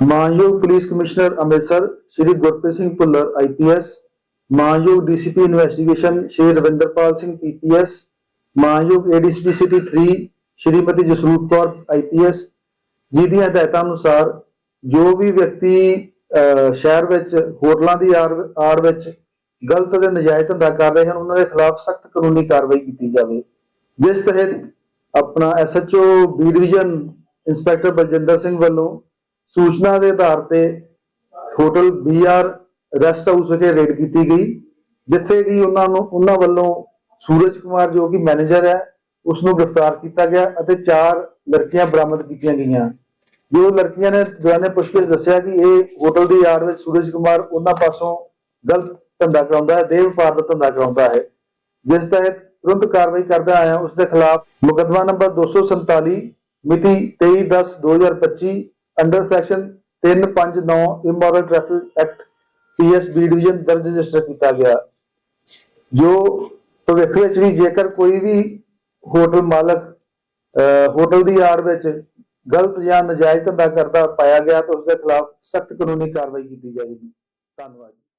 ਮਾਨਯੋਗ police commissioner Amritsar Shri Gurpreet Singh Bhullar IPS ਮਾਨਯੋਗ DCP investigation Shri Ravinderpal Singh PPS ਮਾਨਯੋਗ ADCP city 3 Shrimati Jasroop Kaur IPS ਜਿਹਦੀਆਂ ਹਦਾਇਤਾਂ ਅਨੁਸਾਰ ਜੋ ਵੀ ਵਿਅਕਤੀ ਸ਼ਹਿਰ ਵਿੱਚ ਹੋਟਲਾਂ ਦੀ ਆੜ ਆੜ ਵਿੱਚ ਗਲਤ ਅਤੇ ਨਜਾਇਜ਼ ਧੰਦਾ ਕਰ ਰਹੇ ਹਨ, ਉਹਨਾਂ ਦੇ ਖਿਲਾਫ ਸਖਤ ਕਾਨੂੰਨੀ ਕਾਰਵਾਈ ਕੀਤੀ ਜਾਵੇ। ਜਿਸ ਤਹਿਤ ਆਪਣਾ SHO B division inspector Baljinder Singh ਵੱਲੋਂ ਸੂਚਨਾ ਦੇ ਆਧਾਰ ਤੇ ਹੋਟਲ ਬੀਆਰ ਰੈਸਟ ਹਾਊਸ ਵਿਖੇ ਰੇਡ ਕੀਤੀ ਗਈ, ਜਿੱਥੇ ਕਿ ਉਹਨਾਂ ਨੂੰ, ਉਹਨਾਂ ਵੱਲੋਂ ਸੂਰਜ ਕੁਮਾਰ ਜੋ ਕਿ ਮੈਨੇਜਰ ਹੈ ਉਸ ਨੂੰ ਗ੍ਰਿਫਤਾਰ ਕੀਤਾ ਗਿਆ ਅਤੇ ਚਾਰ ਲੜਕੀਆਂ ਬਰਾਮਦ ਕੀਤੀਆਂ ਗਈਆਂ। ਜੋ ਲੜਕੀਆਂ ਨੇ ਦੌਰਾਨੇ ਪੁੱਛਗਿੱਛ ਦੱਸਿਆ ਕਿ ਇਹ ਹੋਟਲ ਦੀ ਯਾਰ ਵਿੱਚ ਸੂਰਜ ਕੁਮਾਰ ਉਹਨਾਂ ਪਾਸੋਂ ਗਲਤ ਧੰਦਾ ਕਰਾਉਂਦਾ ਹੈ, ਦੇਹ ਵਪਾਰ ਦਾ ਧੰਦਾ ਕਰਾਉਂਦਾ ਹੈ। ਜਿਸ ਤਹਿਤ ਤੁਰੰਤ ਕਾਰਵਾਈ ਕਰਦਾ ਆਇਆ ਉਸ ਦੇ ਖਿਲਾਫ ਮੁਕੱਦਮਾ ਨੰਬਰ 247 ਮਿਤੀ 23/10/2025 under section 359 immoral traffic act PSB division ਦਰਜ ਰਜਿਸਟਰ ਕੀਤਾ ਗਿਆ। ਜੋ ਭਵਿੱਖ ਵਿੱਚ ਵੀ ਜੇਕਰ ਕੋਈ ਵੀ ਹੋਟਲ ਮਾਲਕ ਹੋਟਲ ਦੀ ਆੜ ਵਿੱਚ ਗਲਤ ਜਾਂ ਨਜਾਇਜ਼ ਧੰਦਾ ਕਰਦਾ, ਪਾਇਆ ਗਿਆ ਤਾਂ ਉਸ ਦੇ ਖਿਲਾਫ ਸਖਤ ਕਾਨੂੰਨੀ ਕਾਰਵਾਈ ਕੀਤੀ ਜਾਵੇਗੀ ਧੰਨਵਾਦ